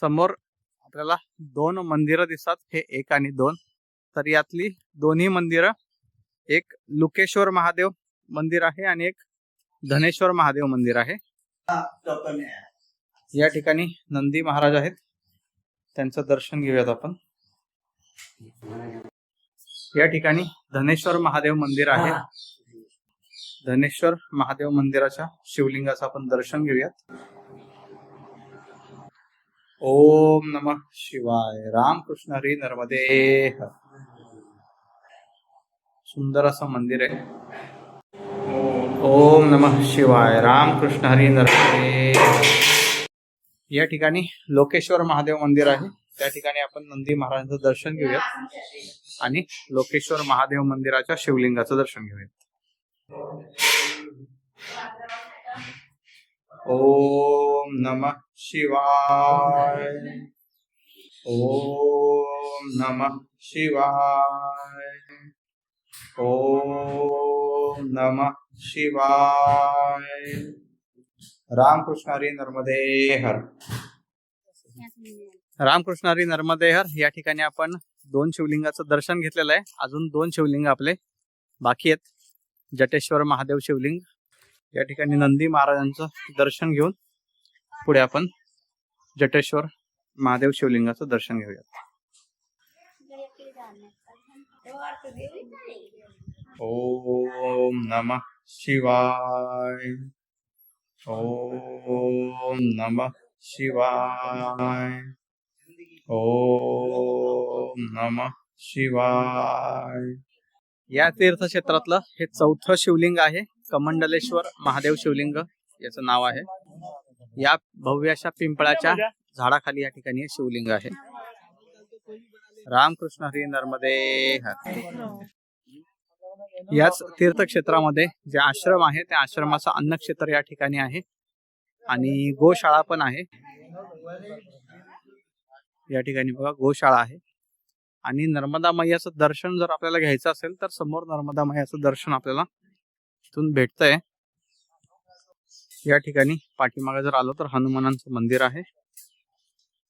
समोर आपल्याला दोन मंदिरं दिसतात हे एक आणि दोन. तर यातली दोन्ही मंदिरं एक लुकेश्वर महादेव मंदिर आहे आणि एक धनेश्वर महादेव मंदिर आहे. या ठिकाणी नंदी महाराज आहेत. त्यांचं दर्शन घेऊयात आपण. या ठिकाणी धनेश्वर महादेव मंदिर आहे. धनेश्वर महादेव मंदिराच्या शिवलिंगाचं आपण दर्शन घेऊयात. ओम नम शिवाय. रामकृष्ण हरी नर्मदे. सुंदर असं मंदिर आहे. ओम नम शिवाय. रामकृष्ण हरी नर्मदे. या ठिकाणी लोकेश्वर महादेव मंदिर आहे. त्या ठिकाणी आपण नंदी महाराजांचं दर्शन घेऊयात. आणि लोकेश्वर महादेव मंदिराच्या शिवलिंगाचं दर्शन घेऊयात. ओम नम शिवाय। ओम नम शिवाय। ओम नम शिवाय। रामकृष्ण हरी नर्मदे हर। रामकृष्ण हरी नर्मदे हर. या ठिकाणी आपण दोन शिवलिंगाचं दर्शन घेतलेलं आहे. अजून दोन शिवलिंग आपले बाकी आहेत. जटेश्वर महादेव शिवलिंग या ठिकाणी नंदी महाराजांचं दर्शन घेऊन पुढे आपण जटेश्वर महादेव शिवलिंगाचं दर्शन घेऊया ओम नम शिवाय. ओम नम शिवाय. ओम नम शिवाय. या तीर्थक्षेत्रातलं हे चौथं शिवलिंग आहे. कमंडलेश्वर महादेव शिवलिंग याचं नाव आहे. या भव्य अशा पिंपळाच्या झाडाखाली या ठिकाणी शिवलिंग आहे. रामकृष्ण हरी नर्मदे याच तीर्थक्षेत्रामध्ये जे आश्रम आहे त्या आश्रमाचं अन्नक्षेत्र या ठिकाणी आहे. आणि गोशाळा पण आहे. या ठिकाणी बघा गोशाळा आहे. आणि नर्मदा मैयाचं दर्शन जर आपल्याला घ्यायचं असेल तर समोर नर्मदा मैयाचं दर्शन आपल्याला इथून भेटतंय. या ठिकाणी पाठीमागे जर आलो तर हनुमानांचं मंदिर आहे.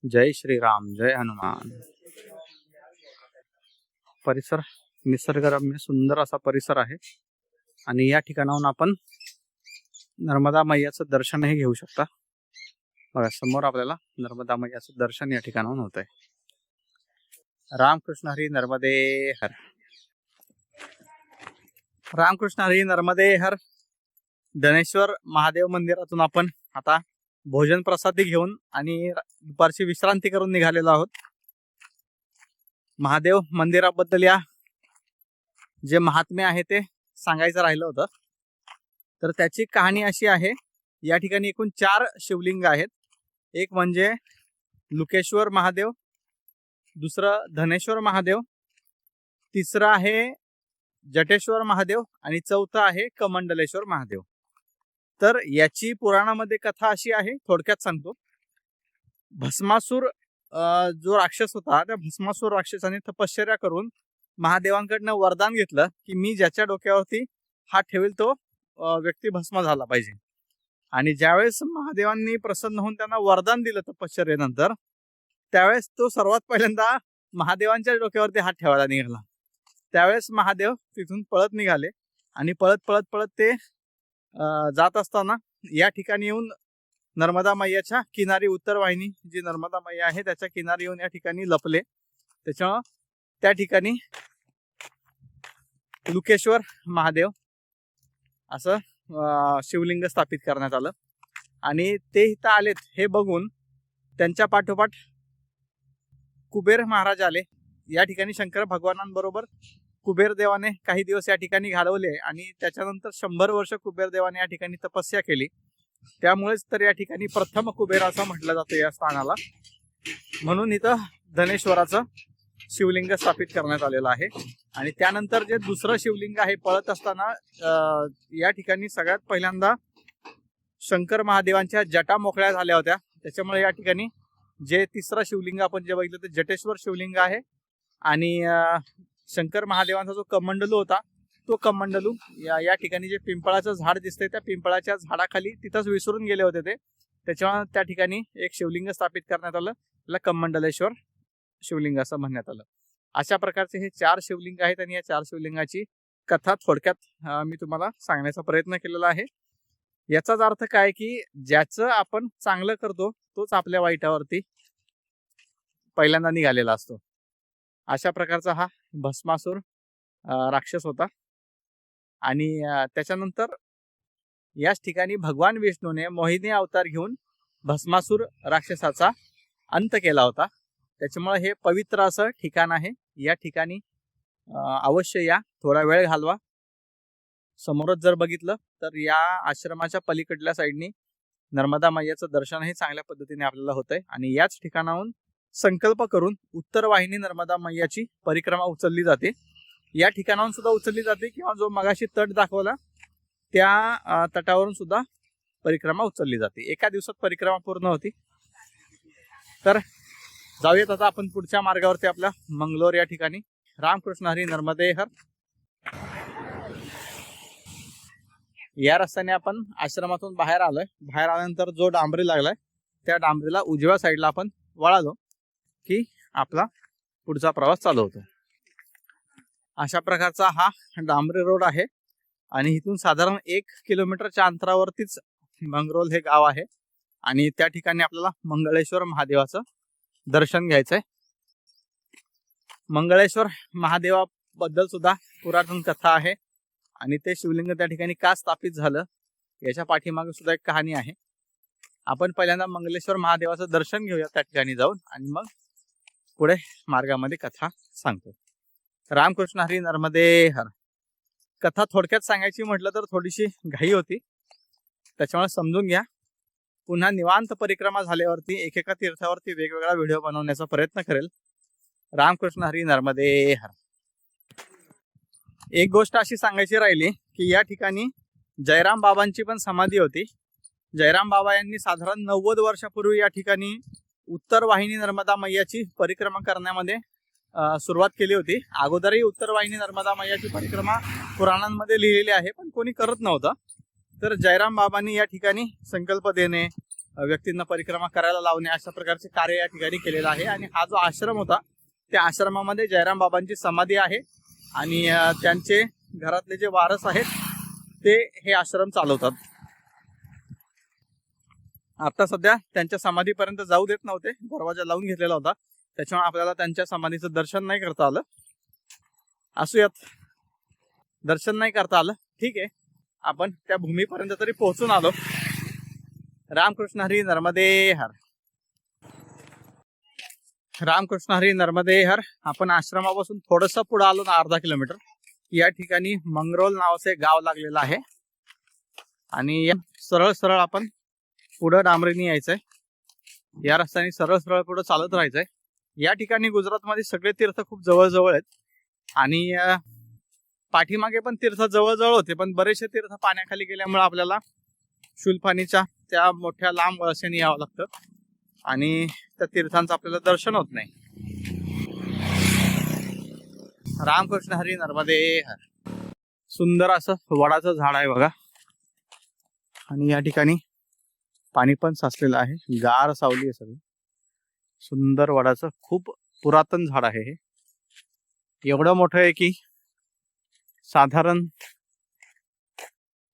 जय श्रीराम जय हनुमान. परिसर निसर्गरम्य सुंदर असा परिसर आहे. आणि या ठिकाणाहून आपण नर्मदा मैयाचं दर्शनही घेऊ शकता. बघा समोर आपल्याला नर्मदा मैयाचं दर्शन या ठिकाणाहून होत आहे रामकृष्ण हरी नर्मदे हर. रामकृष्ण हरी नर्मदे हर धनेश्वर महादेव मंदिरातून आपण आता भोजन प्रसादी घेऊन आणि दुपारची विश्रांती करून निघालेलो आहोत. महादेव मंदिराबद्दल या जे महात्म्य आहे ते सांगायचं राहिलं होतं. तर त्याची कहाणी अशी आहे या ठिकाणी एकूण चार शिवलिंग आहेत. एक म्हणजे लुकेश्वर महादेव दुसरं धनेश्वर महादेव तिसरं आहे जटेश्वर महादेव आणि चौथं आहे कमंडलेश्वर महादेव. तर याची पुराणामध्ये कथा अशी आहे थोडक्यात सांगतो. भस्मासूर जो राक्षस होता त्या भस्मासूर राक्षसाने तपश्चर्या करून महादेवांकडनं वरदान घेतलं की मी ज्याच्या डोक्यावरती हात ठेवेल तो व्यक्ती भस्म झाला पाहिजे. आणि ज्यावेळेस महादेवांनी प्रसन्न होऊन त्यांना वरदान दिलं तपश्चर्येनंतर त्यावेळेस तो सर्वात पहिल्यांदा महादेवांच्या डोक्यावरती हात ठेवायला निघाला. त्यावेळेस महादेव तिथून पळत निघाले. आणि पळत पळत पळत ते जात असताना या ठिकाणी येऊन नर्मदा मैयाच्या किनारी उत्तर वाहिनी जी नर्मदा मैया आहे त्याच्या किनारी येऊन या ठिकाणी लपले. त्याच्यामुळं त्या ठिकाणी लुकेश्वर महादेव असं शिवलिंग स्थापित करण्यात आलं. आणि ते इथं आलेत हे बघून त्यांच्या पाठोपाठ कुबेर महाराज आले. या ठिकाणी शंकर भगवानांबरोबर कुबेर देवाने काही दिवस या ठिकाणी घालवले आणि त्याच्यानंतर शंभर वर्ष कुबेर देवाने या ठिकाणी तपस्या केली. त्यामुळेच तर या ठिकाणी प्रथम कुबेर असं म्हटलं जातं या स्थानाला. म्हणून इथं धनेश्वराचं शिवलिंग स्थापित करण्यात आलेलं आहे. आणि त्यानंतर जे दुसरं शिवलिंग आहे पळत असताना या ठिकाणी सगळ्यात पहिल्यांदा शंकर महादेवांच्या जटा मोकळ्या झाल्या होत्या. त्याच्यामुळे या ठिकाणी जे तिसरं शिवलिंग आपण जे बघितलं ते जटेश्वर शिवलिंग आहे. आणि शंकर महादेवांचा जो कमंडलू होता तो कमंडलू या या ठिकाणी जे पिंपळाचं झाड दिसतंय त्या पिंपळाच्या झाडाखाली तिथंच विसरून गेले होते ते. त्याच्यामुळे त्या ठिकाणी एक शिवलिंग स्थापित करण्यात आलं. त्याला कमंडलेश्वर शिवलिंग असं म्हणण्यात आलं. अशा प्रकारचे हे चार शिवलिंग आहेत आणि या चार शिवलिंगाची कथा थोडक्यात मी तुम्हाला सांगण्याचा प्रयत्न केलेला आहे. याचाच अर्थ काय की ज्याचं आपण चांगलं करतो तोच आपल्या वाईटावरती पहिल्यांदा निघालेला असतो. अशा प्रकारचा हा भस्मासूर राक्षस होता. आणि त्याच्यानंतर याच ठिकाणी भगवान विष्णूने मोहिनी अवतार घेऊन भस्मासूर राक्षसाचा अंत केला होता. त्याच्यामुळे हे पवित्र असं ठिकाण आहे. या ठिकाणी अवश्य या. थोडा वेळ घालवा. समोरच जर बघितलं तर या आश्रमाच्या पलीकडल्या साईडनी नर्मदा मैयाचं दर्शनही चांगल्या पद्धतीने आपल्याला होतंय. आणि याच ठिकाणाहून संकल्प करून उत्तर वाहिनी नर्मदा मैयाची परिक्रमा उचलली जाते. या ठिकाणाहून सुद्धा उचलली जाते किंवा जो मगाशी तट दाखवला त्या तटावरून सुद्धा परिक्रमा उचलली जाते. एका दिवसात परिक्रमा पूर्ण होती. तर जाऊयात आता आपण पुढच्या मार्गावरती आपल्या मंगलोर या ठिकाणी. रामकृष्ण हरी नर्मदे हर. या रस्त्याने आपण आश्रमातून बाहेर आलोय. बाहेर आल्यानंतर जो डांबरी लागलाय त्या डांबरीला उजव्या साईडला आपण वळालो. की आपला पुढचा प्रवास चालू होतो अशा प्रकारचा हा डांबरी रोड आहे आणि इथून साधारण एक किलोमीटरच्या अंतरावरतीच मंगरोल हे गाव आहे आणि त्या ठिकाणी आपल्याला मंगळेश्वर महादेवाचं दर्शन घ्यायचंय. मंगळेश्वर महादेवाबद्दल सुद्धा पुरातन कथा आहे आणि ते शिवलिंग त्या ठिकाणी का स्थापित झालं याच्या पाठीमागे सुद्धा एक कहाणी आहे. आपण पहिल्यांदा मंगलेश्वर महादेवाचं दर्शन घेऊया त्या ठिकाणी जाऊन आणि मग पुढे मार्गामध्ये कथा सांगतो. रामकृष्ण हरी नर्मदे हर. कथा थोडक्यात सांगायची म्हटलं तर थोडीशी घाई होती. त्याच्यामुळे समजून घ्या. पुन्हा निवांत परिक्रमा झाल्यावरती एकेका तीर्थावरती वेगवेगळा व्हिडिओ बनवण्याचा प्रयत्न करेल. रामकृष्ण हरी नर्मदे हर. एक गोष्ट अशी सांगायची राहिली की या ठिकाणी जयराम बाबांची पण समाधी होती. जयराम बाबा यांनी साधारण नव्वद वर्षापूर्वी या ठिकाणी उत्तर वाहिनी नर्मदा मैयाची परिक्रमा करण्यामध्ये सुरुवात केली होती. अगोदरही उत्तर वाहिनी नर्मदा मैयाची परिक्रमा पुराणांमध्ये लिहिलेली आहे पण कोणी करत नव्हतं. तर जयराम बाबांनी या ठिकाणी संकल्प देणे व्यक्तींना परिक्रमा करायला लावणे अशा प्रकारचे कार्य या ठिकाणी केलेलं आहे. आणि हा जो आश्रम होता त्या आश्रमामध्ये जयराम बाबांची समाधी आहे. आणि त्यांचे घरातले जे वारस आहेत ते हे आश्रम चालवतात. आता सध्या त्यांच्या समाधीपर्यंत जाऊ देत नव्हते. दरवाजा लावून घेतलेला होता. त्याच्यामुळे आपल्याला त्यांच्या समाधीचं दर्शन नाही करता आलं. असूयात. दर्शन नाही करता आलं. ठीक आहे. आपण त्या भूमीपर्यंत तरी पोहोचून आलो. रामकृष्ण हरी नर्मदे हर. रामकृष्ण हरी नर्मदे हर. आपण आश्रमापासून थोडस पुढे आलो ना अर्धा किलोमीटर. या ठिकाणी मंगरोल नावाचं एक गाव लागलेलं आहे. आणि सरळ सरळ आपण पुढं डांबरीने यायचंय. या रस्त्याने सरळ सरळ पुढे चालत राहायचंय. या ठिकाणी गुजरातमध्ये सगळे तीर्थ खूप जवळ आहेत. आणि पाठीमागे पण तीर्थ जवळजवळ होते पण बरेचसे तीर्थ पाण्याखाली गेल्यामुळे आपल्याला शुलफानीच्या त्या मोठ्या लांब वळसेने यावं लागतं. आणि त्या तीर्थांचं आपल्याला दर्शन होत नाही. रामकृष्ण हरी नर्मदे हर. सुंदर असं वडाचं झाड आहे बघा. आणि या ठिकाणी पाणी पण साचलेलं आहे. गार सावली आहे सगळी. सुंदर वडाचं खूप पुरातन झाड आहे हे. एवढं मोठं आहे की साधारण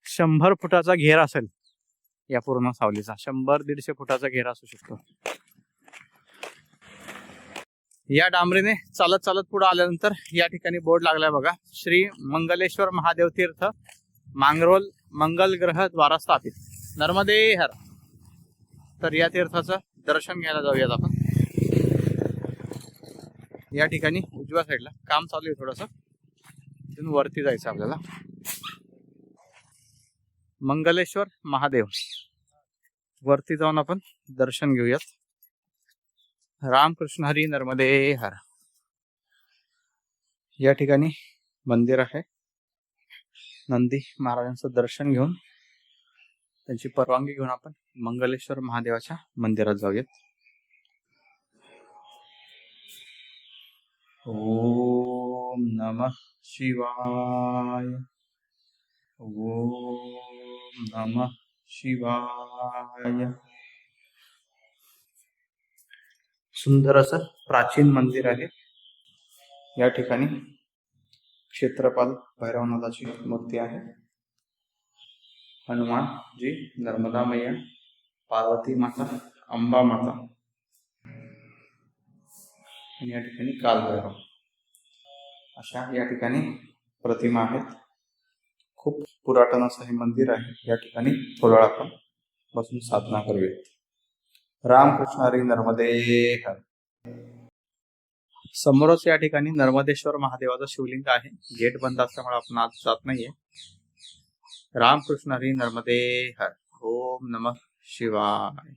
शंभर फुटाचा घेर असेल या पूर्ण सावलीचा. शंभर दीडशे फुटाचा घेर असू शकतो. या डांबरीने चालत चालत पुढे आल्यानंतर या ठिकाणी बोर्ड लागलाय बघा. श्री मंगलेश्वर महादेव तीर्थ मांगरोल मंगल ग्रह द्वारा स्थापित नर्मदे हर. तर या तीर्थाचं दर्शन घ्यायला जाऊयात आपण. या ठिकाणी उजव्या साईडला काम चालू आहे थोडस. तिथून वरती जायचं आपल्याला. मंगलेश्वर महादेव. वरती जाऊन आपण दर्शन घेऊयात. रामकृष्ण हरी नर्मदे हर. या ठिकाणी मंदिर आहे. नंदी महाराजांचं दर्शन घेऊन त्यांची परवानगी घेऊन आपण मंगलेश्वर महादेवाच्या मंदिरात जाऊयात. ओम नमः शिवाय. ओम नमः शिवाय. सुंदर असं प्राचीन मंदिर आहे. या ठिकाणी क्षेत्रपाल भैरवनाथाची मूर्ती आहे. हनुमान जी नर्मदा मैया पार्वती माता अंबा माता। आणि या ठिकाणी कालभैरव। अशा या ठिकाणी प्रतिमा आहेत। खूप पुरातन असं हे मंदिर आहे। या ठिकाणी थोडा आपण बसून साधना करूयात। रामकृष्ण हरी नर्मदे हर समोरच या ठिकाणी नर्मदेश्वर महादेवाचं शिवलिंग आहे। गेट बंद असल्यामुळे आपण आज जात नाहीये। रामकृष्ण हरी नर्मदे हर। ओम नम शिवाय।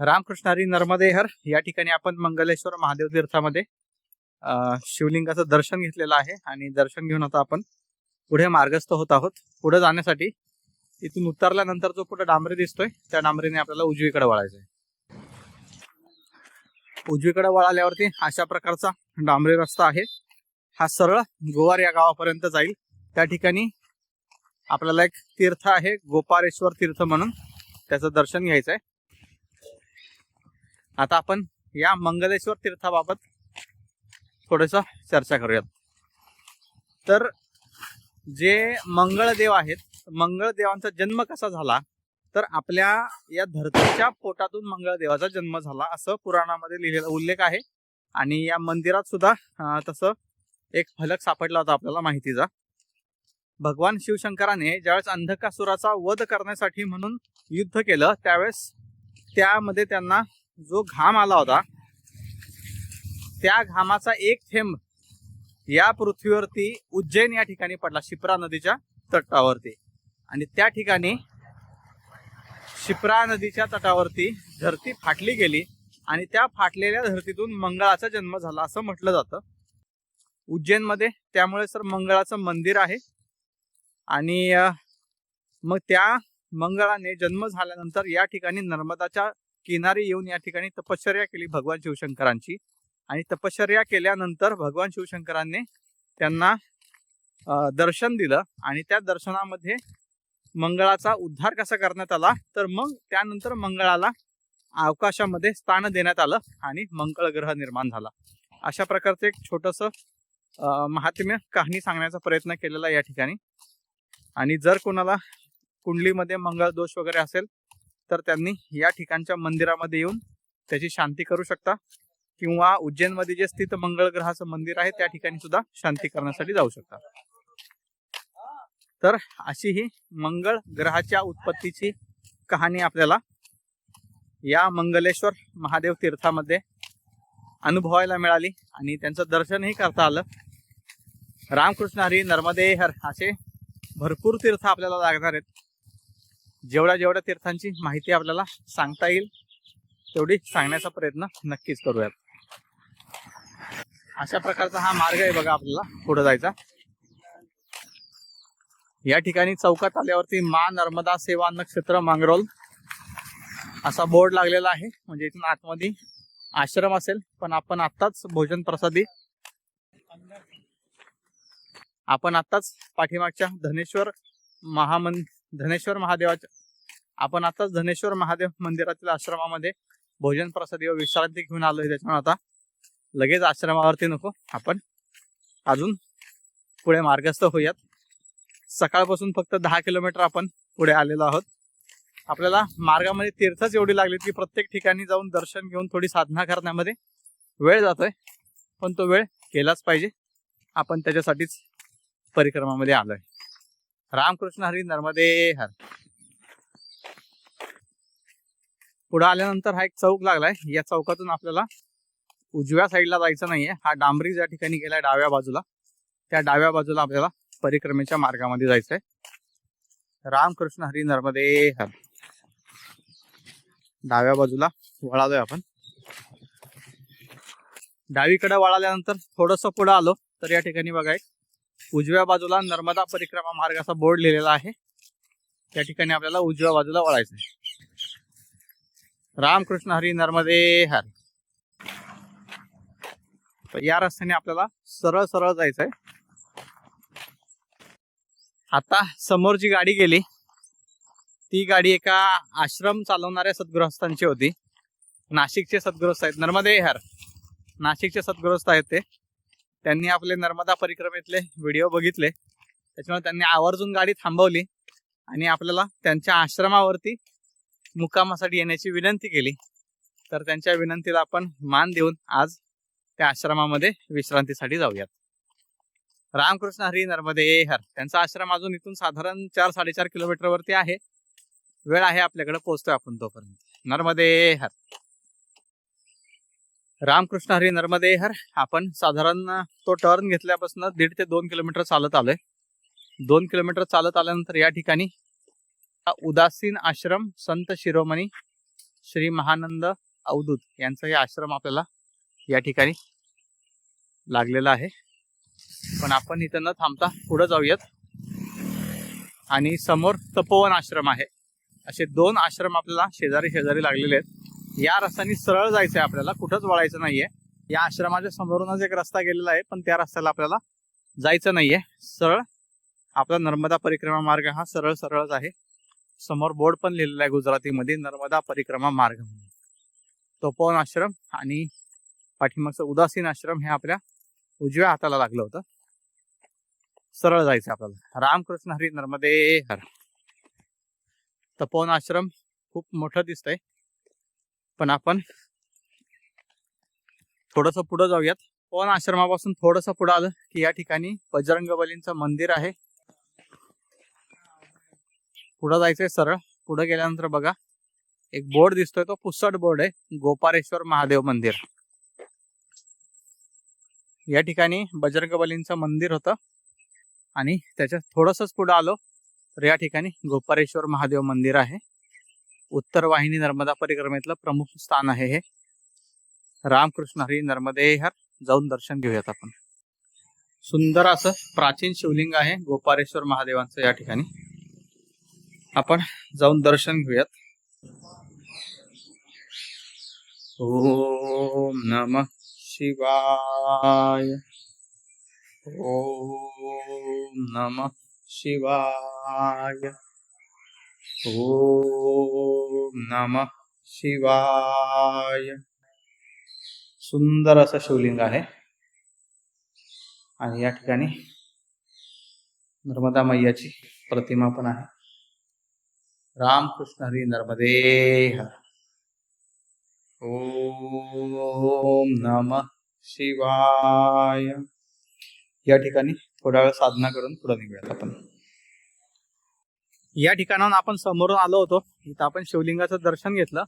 रामकृष्ण हरी नर्मदे हर या ठिकाणी आपण मंगलेश्वर महादेव तीर्थामध्ये शिवलिंगाचं दर्शन घेतलेलं आहे आणि दर्शन घेऊन आता आपण पुढे मार्गस्थ होत आहोत. पुढे जाण्यासाठी इथून उतरल्यानंतर जो पुढे डांबरी दिसतोय त्या डांबरीने आपल्याला उजवीकडे वळायचंय. उजवीकडे वळाल्यावरती अशा प्रकारचा डांबरी रस्ता आहे. हा सरळ गोवार या गावापर्यंत जाईल. त्या ठिकाणी आपल्याला एक तीर्थ आहे गोपारेश्वर तीर्थ म्हणून. त्याचं दर्शन घ्यायचं आहे आता आपण या मंगलेश्वर तीर्थाबाबत थोडस चर्चा करूयात. तर जे मंगळदेव आहेत मंगळदेवांचा जन्म कसा झाला? तर आपल्या या धरतीच्या पोटातून मंगळदेवाचा जन्म झाला असं पुराणामध्ये लिहिलेला उल्लेख आहे. आणि या मंदिरात सुद्धा तसं एक फलक सापडला होता आपल्याला माहितीचा. भगवान शिवशंकराने ज्यावेळेस अंधकासुराचा वध करण्यासाठी म्हणून युद्ध केलं त्यावेळेस त्यामध्ये त्यांना जो घाम आला होता त्या घामाचा एक थेंब या पृथ्वीवरती उज्जैन या ठिकाणी पडला शिप्रा नदीच्या तटावरती. आणि त्या ठिकाणी शिप्रा नदीच्या तटावरती धरती फाटली गेली आणि त्या फाटलेल्या धरतीतून मंगळाचा जन्म झाला असं म्हटलं जातं. उज्जैनमध्ये त्यामुळे सर मंगळाचं मंदिर आहे. आणि मग त्या मंगळाने जन्म झाल्यानंतर या ठिकाणी नर्मदाच्या किनारी येऊन या ठिकाणी तपश्चर्या केली भगवान शिवशंकरांची. आणि तपश्चर्या केल्यानंतर भगवान शिवशंकरांनी त्यांना दर्शन दिलं आणि त्या दर्शनामध्ये मंगळाचा उद्धार कसा करण्यात आला तर मग त्यानंतर मंगळाला अवकाशामध्ये स्थान देण्यात आलं आणि मंगळ ग्रह निर्माण झाला. अशा प्रकारचं एक छोटस महात्म्य कहाणी सांगण्याचा प्रयत्न केलेला या ठिकाणी. आणि जर कोणाला कुंडलीमध्ये मंगळ दोष वगैरे असेल तर त्यांनी या ठिकाणच्या मंदिरामध्ये येऊन त्याची शांती करू शकता. किंवा उज्जैनमध्ये जे स्थित मंगळ ग्रहाचं मंदिर आहे त्या ठिकाणी सुद्धा शांती करण्यासाठी जाऊ शकता. तर अशी ही मंगळ ग्रहाच्या उत्पत्तीची कहाणी आपल्याला या मंगलेश्वर महादेव तीर्थामध्ये अनुभवायला मिळाली. आणि त्यांचं दर्शनही करता आलं. रामकृष्ण हरी नर्मदे हर असे भरपूर तीर्थ आपल्याला लागणार आहेत. जेवढ्या जेवढ्या तीर्थांची माहिती आपल्याला सांगता येईल तेवढी सांगण्याचा प्रयत्न नक्कीच करूयात. अशा प्रकारचा हा मार्ग आहे बघा आपल्याला पुढे जायचा. या ठिकाणी चौकात आल्यावरती मा नर्मदा सेवा नक्षत्र मांगरोल असा बोर्ड लागलेला आहे. म्हणजे इथून आतमध्ये आश्रम असेल पण आपण आत्ताच भोजन प्रसादी आपण आत्ताच पाठीमागच्या धनेश्वर महामन धनेश्वर महादेवाच्या आपण आताच धनेश्वर महादेव मंदिरातील आश्रमामध्ये भोजन प्रसादी व विश्रांती घेऊन आलोय त्याच्यामुळे आता लगेच आश्रमावरती नको. आपण अजून पुढे मार्गस्थ होऊयात. सकाळपासून फक्त दहा किलोमीटर आपण पुढे आलेलो आहोत. आपल्याला मार्गामध्ये तीर्थच एवढी लागली की प्रत्येक ठिकाणी जाऊन दर्शन घेऊन थोडी साधना करण्यामध्ये वेळ जातोय. पण तो वेळ केलाच पाहिजे. आपण त्याच्यासाठीच परिक्रमामध्ये आलोय. रामकृष्ण हरी नर्मदे हर. पुढे आल्यानंतर हा एक चौक लागलाय. या चौकातून आपल्याला उजव्या साईडला जायचं नाहीये. हा डांबरी ज्या ठिकाणी गेलाय डाव्या बाजूला. त्या डाव्या बाजूला आपल्याला परिक्रमेच्या मार्गामध्ये जायचंय. रामकृष्ण हरी नर्मदे हर. डाव्या बाजूला वळालोय आपण. डावीकडे वळाल्यानंतर थोडस पुढे आलो तर या ठिकाणी बघा एक उजव्या बाजूला नर्मदा परिक्रमा मार्ग असा बोर्ड लिहिलेला आहे. त्या ठिकाणी आपल्याला उजव्या बाजूला वळायचं आहे रामकृष्ण हरी नर्मदे हर. तर या रस्त्याने आपल्याला सरळ सरळ जायचंय. आता समोर जी गाडी गेली ती गाडी एका आश्रम चालवणाऱ्या सद्गृहस्थांची होती. नाशिकचे सद्गृहस्थ आहेत. नर्मदे हर. नाशिकचे सद्गृहस्थ आहेत ते. त्यांनी आपले नर्मदा परिक्रमेतले व्हिडिओ बघितले. त्याच्यामुळे त्यांनी आवर्जून गाडी थांबवली आणि आपल्याला त्यांच्या आश्रमावरती मुक्कामासाठी येण्याची विनंती केली. तर त्यांच्या विनंतीला आपण मान देऊन आज त्या आश्रमामध्ये विश्रांतीसाठी जाऊयात. रामकृष्ण हरी नर्मदे हर. त्यांचा आश्रम अजून इथून साधारण चार साडेचार किलोमीटर वरती आहे. वेळ आहे आपल्याकडे पोहोचतोय आपण तोपर्यंत. नर्मदे हर. रामकृष्ण हरी नर्मदे हर. आपण साधारण तो टर्न घेतल्यापासून दीड ते दोन किलोमीटर चालत आलोय. दोन किलोमीटर चालत आल्यानंतर या ठिकाणी उदासीन आश्रम संत शिरोमणी श्री महानंद अवधूत यांचा हे आश्रम आपल्याला या ठिकाणी लागलेला आहे. पण आपण इथं न थांबता पुढे जाऊयात. आणि समोर तपोवन आश्रम आहे. असे दोन आश्रम आपल्याला शेजारी शेजारी लागलेले आहेत. या रस्त्याने सरळ जायचं आहे आपल्याला कुठंच वळायचं नाहीये. या आश्रमाच्या समोरूनच एक रस्ता गेलेला आहे पण त्या रस्त्याला आपल्याला जायचं नाहीये. सरळ आपला नर्मदा परिक्रमा मार्ग हा सरळ सरळच आहे. समोर बोर्ड पण लिहिलेला आहे गुजरातीमध्ये नर्मदा परिक्रमा मार्ग म्हणून. तपोवन आश्रम आणि पाठीमागचं उदासीन आश्रम हे आपल्या उजव्या हाताला लागलं होतं. सरळ जायचं आपल्याला. रामकृष्ण हरी नर्मदे हर. तपोवन आश्रम खूप मोठं दिसतंय. पण आपण थोडस पुढे जाऊयात. पवन आश्रमापासून थोडस पुढे आलं की या ठिकाणी बजरंगबलींचं मंदिर आहे. पुढे जायचंय सरळ. पुढे गेल्यानंतर बघा एक बोर्ड दिसतोय तो पुसट बोर्ड आहे. गोपारेश्वर महादेव मंदिर. या ठिकाणी बजरंगबलींचं मंदिर होतं. आणि त्याच्या थोडस पुढे आलो तर या ठिकाणी गोपारेश्वर महादेव मंदिर आहे. उत्तर वाहिनी नर्मदा परिक्रमेतलं प्रमुख स्थान आहे हे. रामकृष्ण हरी नर्मदे हर जाऊन दर्शन घेऊयात आपण. सुंदर असं प्राचीन शिवलिंग आहे गोपारेश्वर महादेवांचं या ठिकाणी. आपण जाऊन दर्शन घेऊयात. ओम नम शिवाय. ओम नम शिवाय. ओम नम शिवाय. सुंदर असं शिवलिंग आहे. आणि या ठिकाणी नर्मदा मैयाची प्रतिमा पण आहे. रामकृष्ण हरी नर्मदे हर. ओम नम शिवाय. या ठिकाणी थोडा वेळ साधना करून पुढे निघूयात आपण. या ठिकाणाहून आपण समोरून आलो होतो. इथं आपण शिवलिंगाचं दर्शन घेतलं.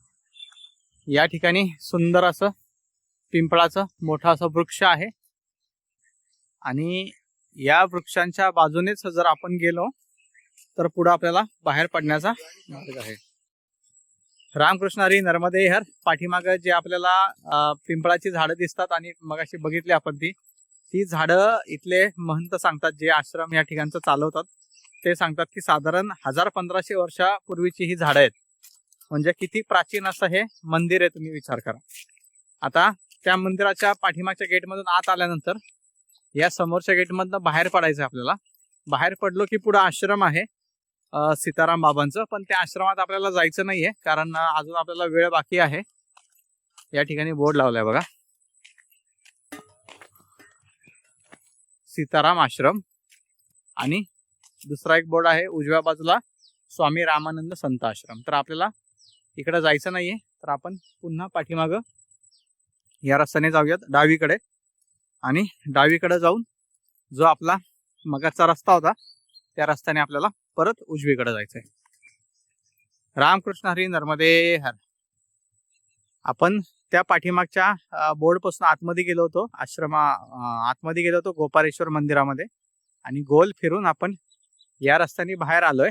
या ठिकाणी सुंदर असं पिंपळाचं मोठं असं वृक्ष आहे. आणि या वृक्षांच्या बाजूनेच जर आपण गेलो तर पुढे आपल्याला बाहेर पडण्याचा मार्ग आहे. रामकृष्ण हरी नर्मदे हर पाठीमाग जे आपल्याला पिंपळाची झाडं दिसतात आणि मगाशी बघितली आपण ती. ती झाडं इथले महंत सांगतात जे आश्रम या ठिकाणचं चालवतात. ते सांगतात की साधारण हजार पंधराशे वर्षापूर्वीची ही झाडं आहेत. म्हणजे किती प्राचीन असं हे मंदिर आहे तुम्ही विचार करा. आता त्या मंदिराच्या पाठीमागच्या गेटमधून आत आल्यानंतर या समोरच्या गेटमधनं बाहेर पडायचं आपल्याला. बाहेर पडलो की पुढे आश्रम आहे सीताराम बाबांचं. पण त्या आश्रमात आपल्याला जायचं नाहीये कारण अजून आपल्याला वेळ बाकी आहे. या ठिकाणी बोर्ड लावलाय बघा. सीताराम आश्रम आणि दुसरा एक बोर्ड आहे उजव्या बाजूला स्वामी रामानंद संत आश्रम. तर आपल्याला इकडे जायचं नाहीये. तर आपण पुन्हा पाठीमाग या रस्त्याने जाऊयात डावीकडे. आणि डावीकडे जाऊन जो आपला मगाचा रस्ता होता त्या रस्त्याने आपल्याला परत उजवीकडे जायचंय. रामकृष्ण हरी नर्मदे हर. आपण त्या पाठीमागच्या बोर्डपासून आतमध्ये गेलो होतो आश्रमा आतमध्ये गेलो होतो गोपारेश्वर मंदिरामध्ये. आणि गोल फिरून आपण या रस्त्याने बाहेर आलोय.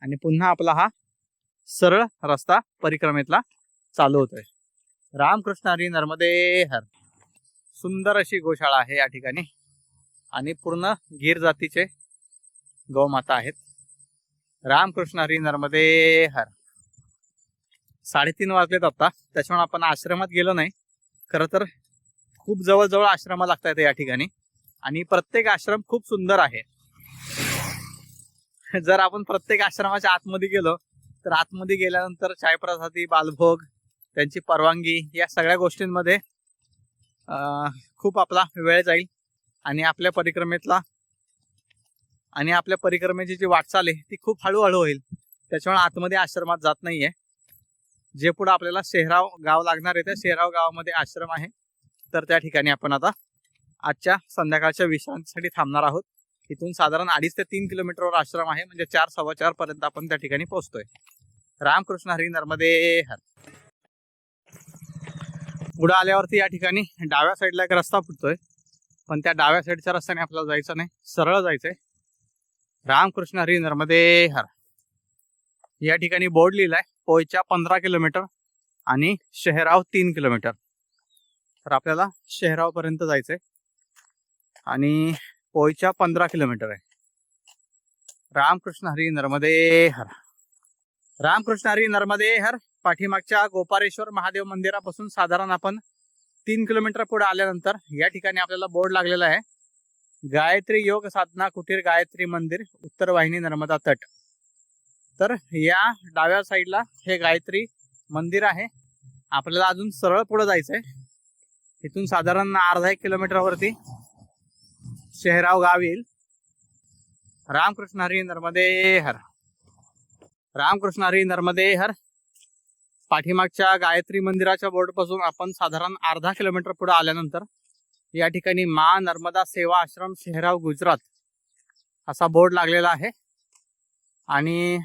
आणि पुन्हा आपला हा सरळ रस्ता परिक्रमेतला चालू होतोय. रामकृष्ण हरी नर्मदे हर. सुंदर अशी गोशाळा आहे या ठिकाणी. आणि पूर्ण गीर जातीचे गौमाता आहेत. रामकृष्ण हरी नर्मदे हर. साडेतीन वाजलेत आता. त्याच्यामुळे आपण आश्रमात गेलो नाही. खरं तर खूप जवळजवळ आश्रम लागतायत या ठिकाणी. आणि प्रत्येक आश्रम खूप सुंदर आहे. जर आपण प्रत्येक आश्रमाच्या आतमध्ये गेलो तर आतमध्ये गेल्यानंतर चायप्रसादी बालभोग त्यांची परवानगी या सगळ्या गोष्टींमध्ये खूप आपला वेळ जाईल. आणि आपल्या परिक्रमेतला आणि आपल्या परिक्रमेची जी वाटचाल आहे ती खूप हळूहळू होईल. त्याच्यामुळे आतमध्ये आश्रमात जात नाहीये. जे पुढे आपल्याला शेहराव गाव लागणार आहे त्या शेहराव गावामध्ये आश्रम आहे. तर त्या ठिकाणी आपण आता आजच्या संध्याकाळच्या विश्रांतीसाठी थांबणार आहोत. इथून साधारण अडीच ते तीन किलोमीटरवर आश्रम आहे. म्हणजे चार सव्वा चार पर्यंत आपण त्या ठिकाणी पोहोचतोय. रामकृष्ण हरी नर्मदे हर. पुढे आल्यावरती या ठिकाणी डाव्या साईडला एक रस्ता फुटतोय. पण त्या डाव्या साईडच्या रस्त्याने आपल्याला जायचं नाही. सरळ जायचंय. रामकृष्ण हरी नर्मदे हर. या ठिकाणी बोर्ड लिहिलाय पोयच्या पंधरा किलोमीटर आणि शहराव तीन किलोमीटर. तर आपल्याला शहरावपर्यंत जायचंय. आणि पोयच्या पंधरा किलोमीटर आहे. रामकृष्ण हरी नर्मदे हर. रामकृष्ण हरी नर्मदे हर. पाठीमागच्या गोपारेश्वर महादेव मंदिरापासून साधारण आपण तीन किलोमीटर पुढे आल्यानंतर या ठिकाणी आपल्याला बोर्ड लागलेला आहे. गायत्री योग साधना कुटीर गायत्री मंदिर उत्तर वाहिनी नर्मदा तट. तर या डाव्या साईडला हे गायत्री मंदिर आहे. आपल्याला अजून सरळ पुढे जायचंय. इथून साधारण अर्धा एक किलोमीटरवरती शेहराव गाव येईल रामकृष्ण हरी नर्मदे हर रामकृष्ण हरी नर्मदे हर पाठीमागच्या गायत्री मंदिराच्या बोर्डपासून आपण साधारण अर्धा किलोमीटर पुढे आल्यानंतर या ठिकाणी मा नर्मदा सेवा आश्रम शेहराव गुजरात असा बोर्ड लागलेला आहे. आणि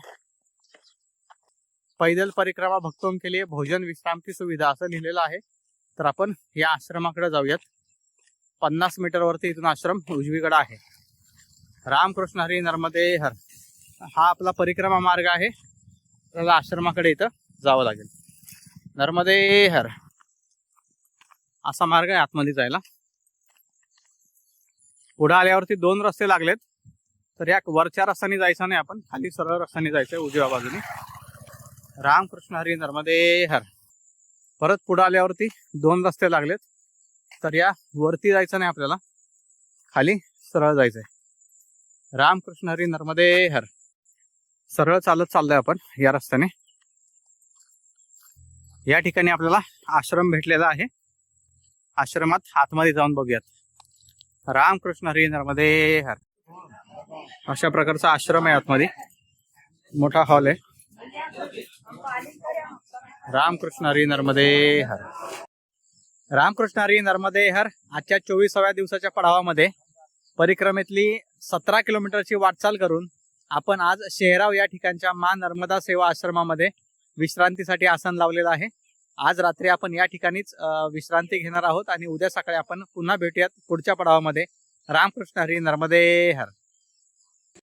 पैदल परिक्रमा भक्तों के लिए भोजन विश्रांती सुविधा असं लिहिलेलं आहे. तर आपण या आश्रमाकडे जाऊयात. पन्नास मीटरवरती इथून आश्रम उजवीकडे आहे. रामकृष्ण हरी नर्मदे हर. हा आपला परिक्रमा मार्ग आहे. आपल्याला आश्रमाकडे इथं जावं लागेल. नर्मदे हर. असा मार्ग आहे आतमध्ये जायला. पुढे आल्यावरती दोन रस्ते लागलेत. तर या वरच्या रस्त्याने जायचं नाही आपण. खाली सरळ रस्त्याने आहे उजव्या बाजूने. रामकृष्ण हरी नर्मदे हर. परत पुढे आल्यावरती दोन रस्ते लागलेत. तर या वरती जायचं नाही आपल्याला. खाली सरळ जायचंय. रामकृष्ण हरी नर्मदे हर सरळ चालत चाललोय आपण या रस्त्याने. या ठिकाणी आपल्याला आश्रम भेटलेला आहे. आश्रमात आतमध्ये जाऊन बघूयात. रामकृष्ण हरी नर्मदे हर अशा प्रकारचा आश्रम आहे आतमध्ये. मोठा हॉल आहे. रामकृष्ण हरी नर्मदे हर रामकृष्ण हरी नर्मदे हर आजच्या चोवीसाव्या दिवसाच्या पडावामध्ये परिक्रमेतली सतरा किलोमीटरची वाटचाल करून आपण आज शेहराव या ठिकाणच्या मा नर्मदा सेवा आश्रमामध्ये विश्रांतीसाठी आसन लावलेलं आहे. आज रात्री आपण या ठिकाणीच विश्रांती घेणार आहोत आणि उद्या सकाळी आपण पुन्हा भेटूयात पुढच्या पडावामध्ये. रामकृष्ण हरी नर्मदे हर.